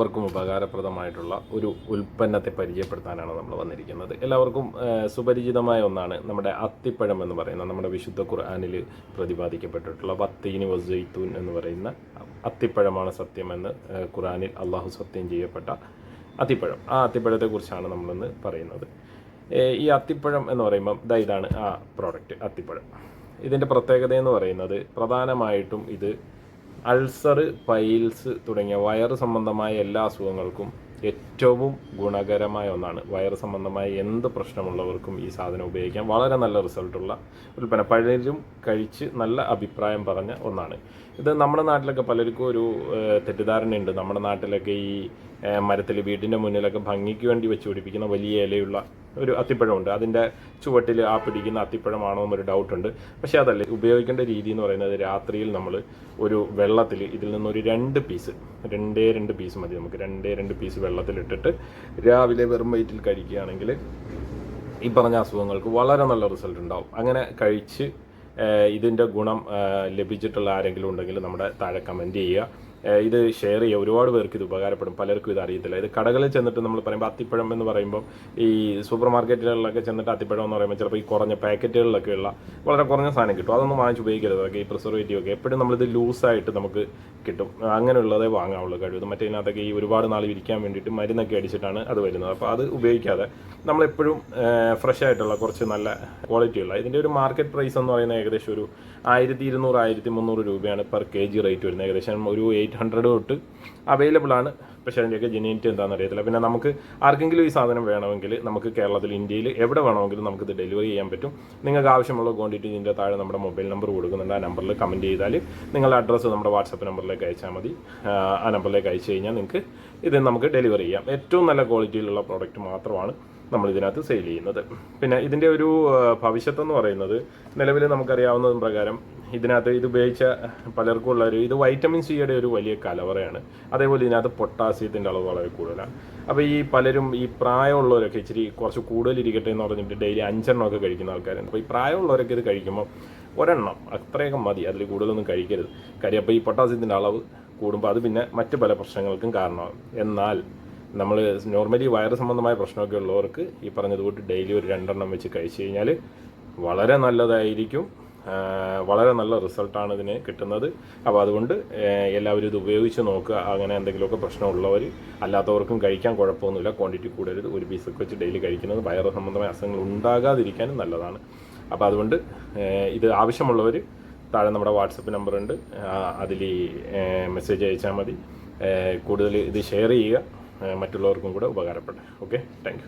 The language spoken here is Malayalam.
എല്ലാവർക്കും ഉപകാരപ്രദമായിട്ടുള്ള ഒരു ഉൽപ്പന്നത്തെ പരിചയപ്പെടുത്താനാണ് നമ്മൾ വന്നിരിക്കുന്നത്. എല്ലാവർക്കും സുപരിചിതമായ ഒന്നാണ് നമ്മുടെ അത്തിപ്പഴം എന്ന് പറയുന്ന നമ്മുടെ വിശുദ്ധ ഖുർആാനിൽ പ്രതിപാദിക്കപ്പെട്ടിട്ടുള്ള വത്തീനി വസൈത്തൂൻ എന്ന് പറയുന്ന അത്തിപ്പഴമാണ് സത്യമെന്ന് ഖുർആാനിൽ അള്ളാഹു സത്യം ചെയ്യപ്പെട്ട അത്തിപ്പഴം. ആ അത്തിപ്പഴത്തെക്കുറിച്ചാണ് നമ്മളിന്ന് പറയുന്നത്. ഈ അത്തിപ്പഴം എന്ന് പറയുമ്പം ദാ ഇതാണ് ആ പ്രോഡക്റ്റ് അത്തിപ്പഴം. ഇതിന്റെ പ്രത്യേകത എന്ന് പറയുന്നത് പ്രധാനമായിട്ടും ഇത് അൾസർ പൈൽസ് തുടങ്ങിയ വയറ് സംബന്ധമായ എല്ലാ അസുഖങ്ങൾക്കും ഏറ്റവും ഗുണകരമായ ഒന്നാണ്. വയറ് സംബന്ധമായ എന്ത് പ്രശ്നമുള്ളവർക്കും ഈ സാധനം ഉപയോഗിക്കാം. വളരെ നല്ല റിസൾട്ടുള്ള ഉൽപ്പന്നം. പലരും കഴിച്ച് നല്ല അഭിപ്രായം പറഞ്ഞ ഒന്നാണ്. ഇത് നമ്മുടെ നാട്ടിലൊക്കെ പലർക്കും ഒരു തെറ്റിദ്ധാരണയുണ്ട്. നമ്മുടെ നാട്ടിലൊക്കെ ഈ മരത്തിൽ വീടിന്റെ മുന്നിലൊക്കെ ഭംഗിക്ക് വേണ്ടി വെച്ച് പിടിപ്പിക്കുന്ന വലിയ ഇലയുള്ള ഒരു അത്തിപ്പഴമുണ്ട്. അതിന്റെ ചുവട്ടിൽ ആ പിടിക്കുന്ന അത്തിപ്പഴമാണോ എന്നൊരു ഡൗട്ടുണ്ട്. പക്ഷേ അതല്ല ഉപയോഗിക്കേണ്ട രീതി എന്ന് പറയുന്നത് രാത്രിയിൽ നമ്മൾ ഒരു വെള്ളത്തിൽ ഇതിൽ നിന്നൊരു രണ്ട് പീസ് രണ്ടേ രണ്ട് പീസ് മതി നമുക്ക്. രണ്ടേ രണ്ട് പീസ് വെള്ളത്തിലിട്ടിട്ട് രാവിലെ വെറും വയറ്റിൽ കഴിക്കുകയാണെങ്കിൽ ഈ പറഞ്ഞ അസുഖങ്ങൾക്ക് വളരെ നല്ല റിസൾട്ട് ഉണ്ടാവും. അങ്ങനെ കഴിച്ച് ഇതിന്റെ ഗുണം ലഭിച്ചിട്ടുള്ള ആരെങ്കിലും ഉണ്ടെങ്കിൽ നമ്മുടെ താഴെ കമന്റ് ചെയ്യുക. ഇത് ഷെയർ ചെയ്യുക ഒരുപാട് പേർക്ക് ഇത് ഉപകാരപ്പെടും. പലർക്കും ഇത് അറിയത്തില്ല. ഇത് കടകളിൽ ചെന്നിട്ട് നമ്മൾ പറയുമ്പോൾ അത്തിപ്പഴം എന്ന് പറയുമ്പോൾ ഈ സൂപ്പർ മാർക്കറ്റുകളിലൊക്കെ ചെന്നിട്ട് അത്തിപ്പഴം എന്ന് പറയുമ്പോൾ ചിലപ്പോൾ ഈ കുറഞ്ഞ പാക്കറ്റുകളിലൊക്കെ ഉള്ള വളരെ കുറഞ്ഞ സാധനം കിട്ടും. അതൊന്നും വാങ്ങിച്ച് ഉപയോഗിക്കരുത്. ഈ പ്രിസർവേറ്റീവ് ഒക്കെ എപ്പോഴും നമ്മളിത് ലൂസായിട്ട് നമുക്ക് കിട്ടും. അങ്ങനെയുള്ളതേ വാങ്ങാവുള്ളൂ കഴിവ് മറ്റേതിനകത്തൊക്കെ ഈ ഒരുപാട് നാൾ ഇരിക്കാൻ വേണ്ടിയിട്ട് മരുന്നൊക്കെ അടിച്ചിട്ടാണ് അത് വരുന്നത്. അപ്പോൾ അത് ഉപയോഗിക്കാതെ നമ്മളെപ്പോഴും ഫ്രഷ് ആയിട്ടുള്ള കുറച്ച് നല്ല ക്വാളിറ്റിയുള്ള ഇതിന്റെ ഒരു മാർക്കറ്റ് പ്രൈസ് എന്ന് പറയുന്നത് ഏകദേശം ഒരു ആയിരത്തി ഇരുന്നൂറ് ആയിരത്തി മുന്നൂറ് രൂപയാണ് പെർ കെ ജി റേറ്റ് വരുന്നത്. ഏകദേശം ഒരു എയ്റ്റ് ഹൺഡ്രഡ് തൊട്ട് അവൈലബിൾ ആണ്. പക്ഷേ അതിന്റെയൊക്കെ ജെന്യൂനിറ്റി എന്താണെന്ന് അറിയത്തില്ല പിന്നെ നമുക്ക് ആർക്കെങ്കിലും ഈ സാധനം വേണമെങ്കിൽ നമുക്ക് കേരളത്തിൽ ഇന്ത്യയിൽ എവിടെ വേണമെങ്കിലും നമുക്കിത് ഡെലിവറി ചെയ്യാൻ പറ്റും. നിങ്ങൾക്ക് ആവശ്യമുള്ള ക്വാണ്ടിറ്റി ഇതിന്റെ താഴെ നമ്മുടെ മൊബൈൽ നമ്പർ കൊടുക്കുന്നുണ്ട്. ആ നമ്പറിൽ കമന്റ് ചെയ്താൽ നിങ്ങളുടെ അഡ്രസ്സ് നമ്മുടെ വാട്സപ്പ് നമ്പറിലേക്ക് അയച്ചാൽ മതി. ആ, നമ്പറിലേക്ക് അയച്ചു കഴിഞ്ഞാൽ നിങ്ങൾക്ക് ഇത് നമുക്ക് ഡെലിവറി ചെയ്യാം. ഏറ്റവും നല്ല ക്വാളിറ്റിയിലുള്ള പ്രോഡക്റ്റ് മാത്രമാണ് നമ്മൾ ഇതിനകത്ത് സെയിൽ ചെയ്യുന്നത്. പിന്നെ ഇതിന്റെ ഒരു ഭവിഷ്യത്തെന്ന് പറയുന്നത് നിലവിൽ നമുക്കറിയാവുന്നതും പ്രകാരം ഇതിനകത്ത് ഇത് ഉപയോഗിച്ച പലർക്കും ഉള്ള ഒരു ഇത് വൈറ്റമിൻ സിയുടെ ഒരു വലിയ കലവറയാണ്. അതേപോലെ ഇതിനകത്ത് പൊട്ടാസ്യത്തിന്റെ അളവ് വളരെ കൂടുതലാണ് അപ്പോൾ ഈ പലരും ഈ പ്രായമുള്ളവരൊക്കെ ഇച്ചിരി കുറച്ച് കൂടുതൽ ഇരിക്കട്ടെ എന്ന് പറഞ്ഞിട്ട് ഡെയിലി അഞ്ചെണ്ണമൊക്കെ കഴിക്കുന്ന ആൾക്കാരുണ്ട്. അപ്പോൾ ഈ പ്രായമുള്ളവരൊക്കെ ഇത് കഴിക്കുമ്പോൾ ഒരെണ്ണം അത്രയൊക്കെ മതി. അതിൽ കൂടുതലൊന്നും കഴിക്കരുത്. കാര്യം അപ്പോൾ ഈ പൊട്ടാസ്യത്തിന്റെ അളവ് കൂടുമ്പോൾ അത് പിന്നെ മറ്റ് പല പ്രശ്നങ്ങൾക്കും കാരണമാകും എന്നാൽ നമ്മൾ നോർമലി വയറ് സംബന്ധമായ പ്രശ്നമൊക്കെ ഉള്ളവർക്ക് ഈ പറഞ്ഞതുപോലെ ഡെയിലി ഒരു രണ്ടെണ്ണം വെച്ച് കഴിച്ചു കഴിഞ്ഞാൽ വളരെ നല്ലതായിരിക്കും. വളരെ നല്ല റിസൾട്ടാണ് ഇതിന് കിട്ടുന്നത്. അപ്പോൾ അതുകൊണ്ട് എല്ലാവരും ഇത് ഉപയോഗിച്ച് നോക്കുക. അങ്ങനെ എന്തെങ്കിലുമൊക്കെ പ്രശ്നമുള്ളവർ അല്ലാത്തവർക്കും കഴിക്കാൻ കുഴപ്പമൊന്നുമില്ല. ക്വാണ്ടിറ്റി കൂടരുത്. ഒരു പീസൊക്കെ വെച്ച് ഡെയിലി കഴിക്കുന്നത് വയറ് സംബന്ധമായ അസുഖങ്ങൾ ഉണ്ടാകാതിരിക്കാനും നല്ലതാണ്. അപ്പോൾ അതുകൊണ്ട് ഇത് ആവശ്യമുള്ളവർ താഴെ നമ്മുടെ വാട്സപ്പ് നമ്പറുണ്ട്. അതിൽ മെസ്സേജ് അയച്ചാൽ മതി. കൂടുതൽ ഇത് ഷെയർ ചെയ്യുക. മറ്റുള്ളവർക്കും കൂടെ ഉപകാരപ്പെടട്ടെ ഓക്കെ? താങ്ക്